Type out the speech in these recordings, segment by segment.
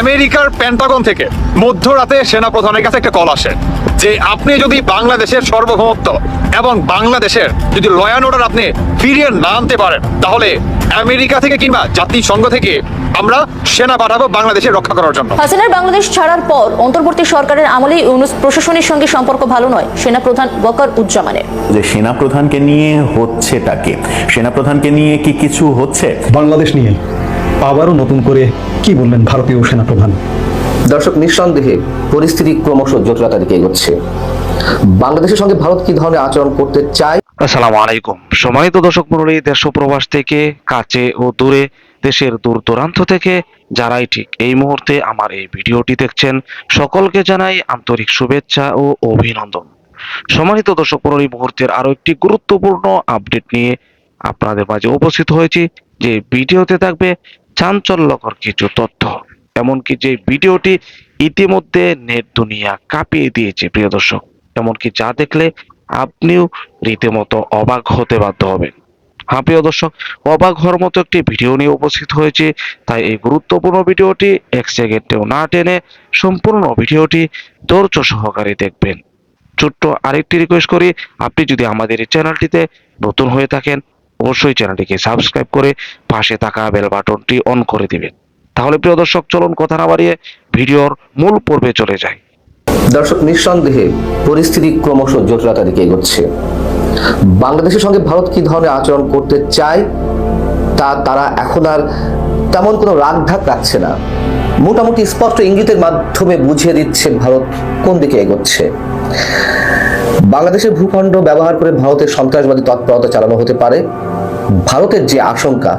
আমেরিকার প্যান্টাগন থেকে মধ্যরাতে সেনাপ্রধানের কাছে একটা কল আসে যে আপনি যদি বাংলাদেশের সার্বভৌমত্ব এবং বাংলাদেশের যদি লয়ান অর্ডার আপনি ফিরিয়ে না আনতে পারেন তাহলে আমেরিকা থেকে কিংবা জাতিসংঘ থেকে আমরা সেনা পাঠাবো বাংলাদেশে রক্ষা করার জন্য। হাসিনার বাংলাদেশ ছাড়ার পর অন্তর্বর্তী সরকারের আমলে ইউনুস প্রশাসনের সঙ্গে সম্পর্ক ভালো নয় সেনাপ্রধান বকর উজ্জামানের। যে সেনাপ্রধানকে নিয়ে হচ্ছে হচ্ছেটাকে সেনাপ্রধানকে নিয়ে কি কিছু হচ্ছে? বাংলাদেশ নিয়ে। আবারও নতুন করে কি বললেন ভারতীয় সেনাপ্রধান? দর্শক নিঃসন্দেহে পরিস্থিতি ক্রমশ জটিলতার দিকে এগোচ্ছে। বাংলাদেশের সঙ্গে ভারত কি ধরনের আচরণ করতে চায়? আসসালামু আলাইকুম। সম্মানিত দর্শক মন্ডলী দেশ প্রবাস থেকে কাছে ও দূরে দেশের দূর দূরান্ত থেকে যারাই ঠিক এই মুহূর্তে আমার এই ভিডিওটি দেখছেন সকলকে জানাই আন্তরিক শুভেচ্ছা ও অভিনন্দন। সম্মানিত দর্শক মন্ডলী মুহূর্তের আরও একটি গুরুত্বপূর্ণ আপডেট নিয়ে আপনাদের মাঝে উপস্থিত হয়েছি। যে ভিডিওতে থাকবে চাঞ্চল্যকর কিছু তথ্য। এমনকি যে ভিডিওটি ইতিমধ্যে নেট দুনিয়া কাঁপিয়ে দিয়েছে, প্রিয় দর্শক। এমনকি যা দেখলে আপনিও রীতিমতো অবাক হতে বাধ্য হবেন। হ্যাঁ প্রিয় দর্শক, অবাক হওয়ার মতো একটি ভিডিও নিয়ে উপস্থিত হয়েছে। তাই এই গুরুত্বপূর্ণ ভিডিওটি এক সেকেন্ডেও না টেনে সম্পূর্ণ ভিডিওটি ধৈর্য সহকারে দেখবেন। ছোট্ট আরেকটি রিকোয়েস্ট করি, আপনি যদি আমাদের এই চ্যানেলটিতে নতুন হয়ে থাকেন অবশ্যই চ্যানেলটিকে সাবস্ক্রাইব করে পাশে থাকা বেল বাটনটি অন করে দিবেন। তাহলে প্রিয় দর্শক, চলুন কথা না বাড়িয়ে ভিডিওর মূল পর্বে চলে যাই। দর্শক, নিঃসন্দেহে পরিস্থিতি ক্রমশ জটিলতার দিকে এগোচ্ছে। বাংলাদেশের সঙ্গে ভারত কি ধরনের আচরণ করতে চায়, তা তারা এখন আর তেমন কোনো রাগঢাক রাখছে না। মোটামুটি স্পষ্ট ইঙ্গিতের মাধ্যমে বুঝিয়ে দিচ্ছে ভারত কোন দিকে এগোচ্ছে। বাংলাদেশের ভূখণ্ড ব্যবহার করে ভারতের সন্ত্রাসবাদী তৎপরতা চালানো হতে পারে। ভারতের যে আশঙ্কা,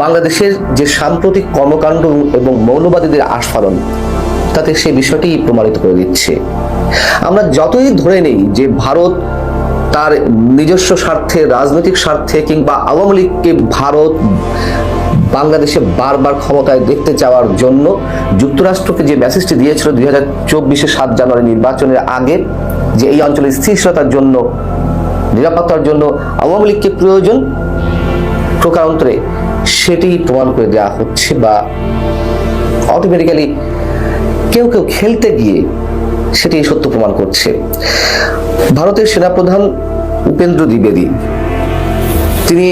বাংলাদেশের যে সাম্প্রতিক কর্মকাণ্ড এবং মৌলবাদীদের আস্ফালন, তাতে সে বিষয়টি প্রমাণিত করে দিচ্ছে। আমরা যতই ধরে নেই যে ভারত তার নিজস্ব স্বার্থে, রাজনৈতিক স্বার্থে কিংবা আওয়ামী লীগকে ভারত বাংলাদেশে বারবার ক্ষমতায় দেখতে যাওয়ার জন্য যুক্তরাষ্ট্রকে যে মেসেজটি দিয়েছিল দুই হাজার চব্বিশে সাত জানুয়ারি নির্বাচনের আগে, যে এই অঞ্চলের স্থিরতার জন্য, নিরাপত্তার জন্য আওয়ামী লীগকে প্রয়োজন প্রকারান্তরে সেটি প্রমাণ করে দেওয়া হচ্ছে বা অটোমেটিক্যালি কেউ কেউ খেলতে গিয়ে সেটি সত্য প্রমাণ করছে। ভারতের সেনাপ্রধান উপেন্দ্র দ্বিবেদী, তিনি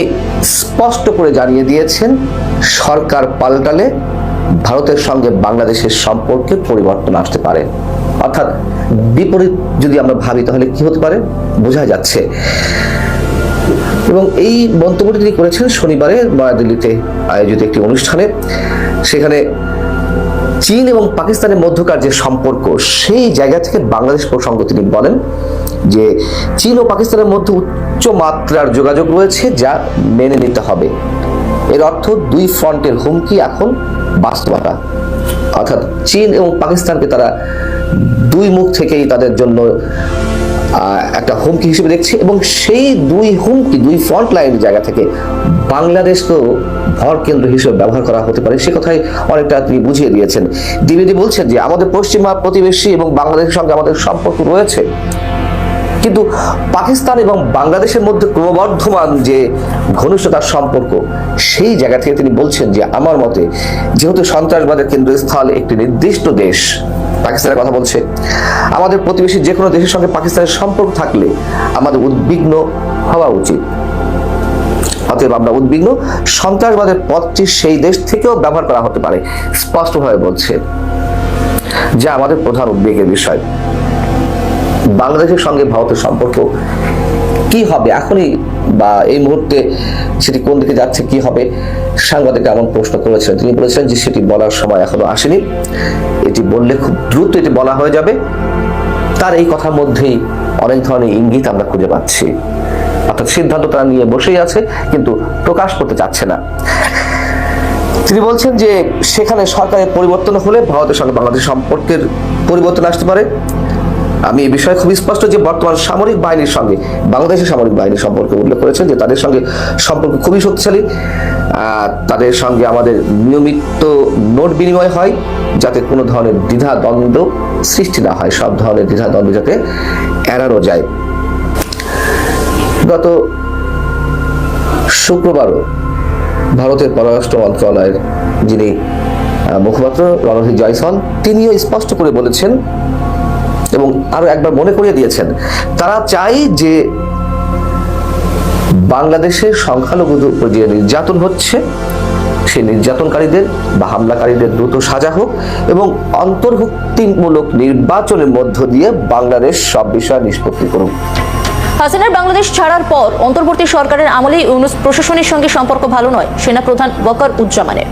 স্পষ্ট করে জানিয়ে দিয়েছেন, সরকার পাল্টালে ভারতের সঙ্গে বাংলাদেশের সম্পর্কে পরিবর্তন আসতে পারে। অর্থাৎ বিপরীত যদি আমরা ভাবি তাহলে কি হতে পারে? বোঝা যাচ্ছে। এবং এই মন্তব্যটি তিনি করেছেন শনিবারে নয়াদিল্লিতে আয়োজিত একটি অনুষ্ঠানে। সেখানে চীন এবং পাকিস্তানের মধ্যকার যে সম্পর্ক, সেই জায়গা থেকে বাংলাদেশ প্রসঙ্গ তিনি বলেন যে, চীন ও পাকিস্তানের মধ্যে উচ্চ মাত্রার যোগাযোগ রয়েছে যা মেনে নিতে হবে। এর অর্থ দুই ফ্রন্টের হুমকি এখন বাস্তবতা। অর্থাৎ চীন এবং পাকিস্তানকে তারা দুই মুখ থেকেই তাদের জন্য একটা হুমকি হিসেবে দেখছে এবং সেই দুই হুমকি, দুই ফ্রন্ট লাইনের জায়গা থেকে বাংলাদেশকেও ভর কেন্দ্র হিসেবে ব্যবহার করা হতে পারে। সে কথাই অনেকটা তিনি বুঝিয়ে দিয়েছেন। দ্বিবেদী বলছেন যে, আমাদের পশ্চিমা প্রতিবেশী এবং বাংলাদেশের সঙ্গে আমাদের সম্পর্ক রয়েছে। কিন্তু পাকিস্তান এবং বাংলাদেশের মধ্যে ক্রমবর্ধমান যে ঘনিষ্ঠতার সম্পর্ক, সেই জায়গা থেকে তিনি বলছেন যে, আমার মতে যেহেতু সন্ত্রাসবাদের কেন্দ্রস্থল একটি নির্দিষ্ট দেশ পাকিস্তানের কথা বলছে। আমাদের প্রতিবেশী যে কোনো দেশের সঙ্গে পাকিস্তানের সম্পর্ক থাকলে আমাদের উদ্বিগ্ন হওয়া উচিত। অতএব আমরা উদ্বিগ্ন। সন্ত্রাসবাদের পথটি সেই দেশ থেকেও ব্যবহার করা হতে পারে, স্পষ্টভাবে বলছে, যা আমাদের প্রধান উদ্বেগের বিষয়। বাংলাদেশের সঙ্গে ভারতের সম্পর্ক কি হবে? এখনই বা এই মুহূর্তে সেটি কোন দিকে যাচ্ছে, কি হবে সাংবাদিক এমন প্রশ্ন করেছিলেন। তিনি বলেছিলেন যে সেটি বলার সময় এখনও আসেনি। এটি বললে খুব দ্রুত এটি বলা হয়ে যাবে। তার এই কথার মধ্যেই অনেক ধরনের ইঙ্গিত আমরা খুঁজে পাচ্ছি। অর্থাৎ সিদ্ধান্ত তারা নিয়ে বসেই আছে, কিন্তু প্রকাশ করতে চাচ্ছে না। তিনি বলছেন যে সেখানে সরকারের পরিবর্তন হলে ভারতের সঙ্গে বাংলাদেশ সম্পর্কের পরিবর্তন আসতে পারে। আমি এই বিষয়ে খুব স্পষ্ট যে বর্তমান সামরিক বাহিনীর সঙ্গে, বাংলাদেশের সামরিক বাহিনীর সম্পর্কে উল্লেখ করেছেন যে তাদের সঙ্গে সম্পর্ক খুবই শক্তিশালী তাদের সঙ্গে আমাদের নিয়মিত নোট বিনিময় হয় যাতে কোনো ধরনের দ্বিধা দ্বন্দ্ব সৃষ্টি না হয়, সব ধরনের দ্বিধা দ্বন্দ্ব যাতে এড়ানো যায়। গত শুক্রবারও ভারতের পররাষ্ট্র মন্ত্রণালয়ের যিনি মুখপাত্র রণধীর জয়সওয়াল, তিনিও স্পষ্ট করে বলেছেন এবং আরও একবার মনে করিয়ে দিয়েছেন, তারা চাই যে বাংলাদেশের সংখ্যালঘুদের যে নির্যাতন হচ্ছে, সেই নির্যাতনকারীদের বা হামলাকারীদের দ্রুত সাজা হোক এবং অন্তর্ভুক্তিমূলক নির্বাচনের মধ্য দিয়ে বাংলাদেশ সব বিষয় নিষ্পত্তি করুক। হাসিনার বাংলাদেশ ছাড়ার পর অন্তর্বর্তী সরকারের আমলেই ইউনুস প্রশাসনের সঙ্গে সম্পর্ক ভালো নয়, সেনাপ্রধান ওয়াকার উজ্জামানের।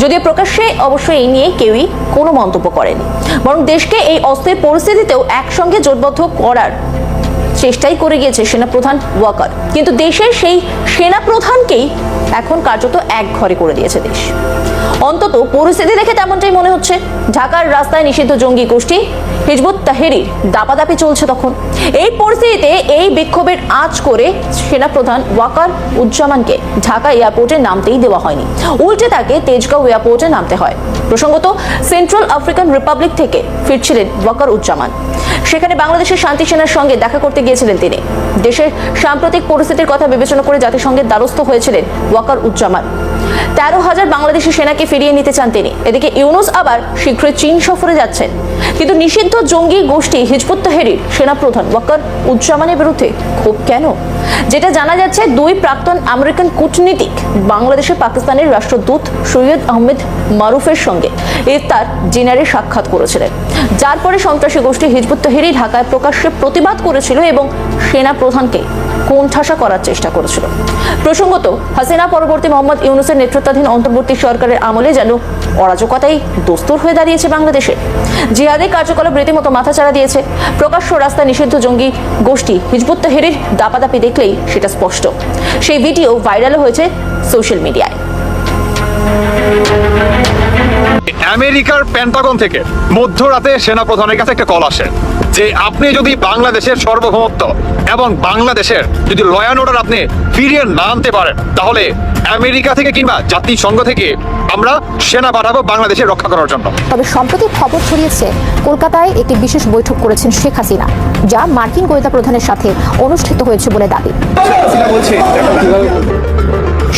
যদিও প্রকাশ্যে অবশ্য এই নিয়ে কেউই কোনো মন্তব্য করেনি। বরং দেশকে এই অস্থির পরিস্থিতিতেও একসঙ্গে জোটবদ্ধ করার চেষ্টাই করে গিয়েছে সেনাপ্রধান ওয়াকার। কিন্তু দেশের সেই সেনাপ্রধানকেই এখন কার্যত এক ঘরে করে দিয়েছে দেশ। অন্তত পরিস্থিতি দেখে তেমনটাই মনে হচ্ছে। ঢাকার রাস্তায় নিষিদ্ধ জঙ্গি গোষ্ঠী, হিজবুত তাহেরির দাপাদাপি চলছে তখন। এই পরিস্থিতিতে এই বিক্ষোভের আঁচ করে সেনাপ্রধান ওয়াকার উজ্জামানকে ঢাকা এয়ারপোর্টে নামতেই দেওয়া হয়নি। উল্টে তাকে তেজগাঁও এয়ারপোর্টে নামতে হয়। প্রসঙ্গত সেন্ট্রাল আফ্রিকান রিপাবলিক থেকে ফিরছিলেন ওয়াকার উজ্জামান সেখানে বাংলাদেশের শান্তি সেনার সঙ্গে দেখা করতে গিয়েছিলেন তিনি। দেশের সাম্প্রতিক পরিস্থিতির কথা বিবেচনা করে জাতিসংঘের দ্বারস্থ হয়েছিলেন ওয়াকার উজ্জামান তেরো হাজার বাংলাদেশি সেনাকে ফিরিয়ে নিতে চান তিনি। এদিকে ইউনুস আবার শীঘ্রই চীন সফরে যাচ্ছেন। কিন্তু নিষিদ্ধ জঙ্গি গোষ্ঠী হিজবুত তাহেরির সেনাপ্রধান ওয়াকার উজ্জামানের বিরুদ্ধে ক্ষোভ কেন? যেটা জানা যাচ্ছে, দুই প্রাক্তন আমেরিকান কূটনীতিক বাংলাদেশে পাকিস্তানের রাষ্ট্রদূত সৈয়দ আহমেদ মারুফের সঙ্গে ইফতার ডিনারে সাক্ষাৎ করেছিলেন। যার পরে সন্ত্রাসী গোষ্ঠী হিজবুত তাহেরি ঢাকায় প্রকাশ্যে প্রতিবাদ করেছিল এবং সেনা প্রধানকে কোণঠাসা করার চেষ্টা করেছিল। প্রসঙ্গত, হাসিনা পরবর্তী মোহাম্মদ ইউনুসের নেতৃত্বাধীন অন্তর্বর্তী সরকারের আমলে যেন অরাজকতাই দস্তুর হয়ে দাঁড়িয়েছে বাংলাদেশে। জিহাদি কার্যকলাপ রীতিমতো মাথাচাড়া দিয়েছে। প্রকাশ্য রাস্তা নিষিদ্ধ জঙ্গি গোষ্ঠী হিজবুত তাহেরির দাপাদাপি দেখলেই সেটা স্পষ্ট। সেই ভিডিও ভাইরাল হয়েছে সোশ্যাল মিডিয়ায়। আমেরিকার প্যান্টাগন থেকে মধ্যরাতে সেনাপ্রধানের কাছে একটা কল আসে যে আপনি যদি বাংলাদেশের সার্বভৌমত্ব এবং বাংলাদেশের যদি লয়ান অর্ডার আপনি ফিরিয়ে না আনতে পারেন, তাহলে আমেরিকা থেকে কিংবা জাতিসংঘ থেকে আমরা সেনা পাঠাবো বাংলাদেশে রক্ষা করার জন্য। তবে সম্প্রতি খবর ছড়িয়েছে কলকাতায় একটি বিশেষ বৈঠক করেছেন শেখ হাসিনা যা মার্কিন গোয়েন্দা প্রধানের সাথে অনুষ্ঠিত হয়েছে বলে দাবি।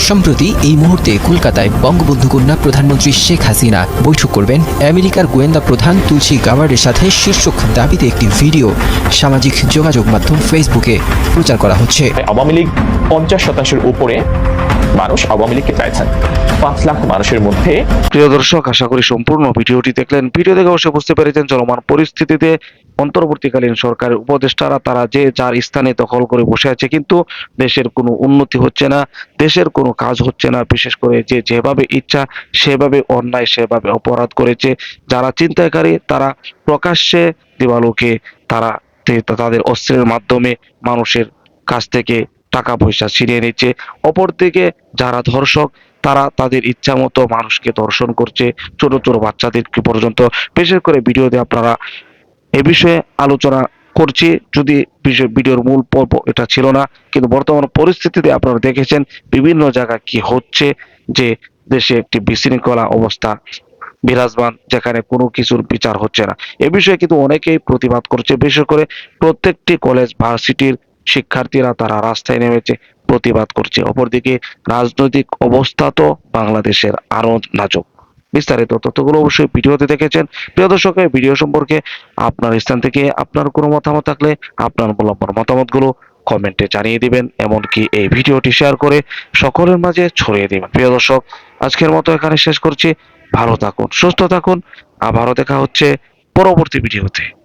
সম্প্রতি এই মুহূর্তে কলকাতায় বঙ্গবন্ধু কন্যা প্রধানমন্ত্রী শেখ হাসিনা বৈঠক করবেন আমেরিকার গোয়েন্দা প্রধান তুলসী গাওয়ার্ডের সাথে শীর্ষক দাবিতে একটি ভিডিও। সামাজিক যোগাযোগ মাধ্যম ফেসবুকে প্রচার করা হচ্ছে। আওয়ামী লীগ পঞ্চাশ শতাংশের উপরে মানুষ আওয়ামী লীগকে চাইছেন। পাঁচ লাখ মানুষের মধ্যে প্রিয় দর্শক, আশা করি সম্পূর্ণ ভিডিওটি দেখলেন। ভিডিও দেখে অবশ্যই বুঝতে পেরেছেন চলমান পরিস্থিতিতে অন্তর্বর্তীকালীন সরকারের উপদেষ্টারা। তারা যে যার স্থানে দখল করে বসে আছে, কিন্তু দেশের কোনো উন্নতি হচ্ছে না, দেশের কোনো কাজ হচ্ছে না। বিশেষ করে যে যেভাবে ইচ্ছা, সেভাবে অন্যায়, সেভাবে অপরাধ করেছে। যারা চিন্তাকারী তারা প্রকাশ্যে দিবালোকে তারা তাদের অস্ত্রের মাধ্যমে মানুষের কাছ থেকে টাকা পয়সা ছিনিয়ে নিচ্ছে। অপরদিকে যারা ধর্ষক, তারা তাদের ইচ্ছা মতো মানুষকে ধর্ষণ করছে ছোট ছোট বাচ্চাদেরকে পর্যন্ত। বিশেষ করে ভিডিওতে আপনারা এ বিষয়ে আলোচনা করছি। যদি ভিডিওর মূল পর্ব এটা ছিল না, কিন্তু বর্তমান পরিস্থিতিতে আপনারা দেখেছেন বিভিন্ন জায়গায় কি হচ্ছে, যে দেশে একটি বিশৃঙ্খলা অবস্থা বিরাজমান, যেখানে কোনো কিছুর বিচার হচ্ছে না। এ বিষয়ে কিন্তু অনেকেই প্রতিবাদ করছে। বিশেষ করে প্রত্যেকটি কলেজ, ভার্সিটির শিক্ষার্থীরা তারা রাস্তায় নেমেছে, প্রতিবাদ করছে। অপরদিকে রাজনৈতিক অবস্থা তো বাংলাদেশের আরও নাজুক। বিস্তারিত তথ্যগুলো অবশ্যই ভিডিওতে দেখেছেন। প্রিয় দর্শক ভিডিও সম্পর্কে আপনার স্থান থেকে আপনার কোনো মতামত থাকলে আপনার মূল্যবান মতামতগুলো কমেন্টে জানিয়ে দিবেন, এমনকি এই ভিডিওটি শেয়ার করে সকলের মাঝে ছড়িয়ে দিবেন। প্রিয় দর্শক, আজকের মতো এখানে শেষ করছি। ভালো থাকুন, সুস্থ থাকুন। আবারও দেখা হচ্ছে পরবর্তী ভিডিওতে।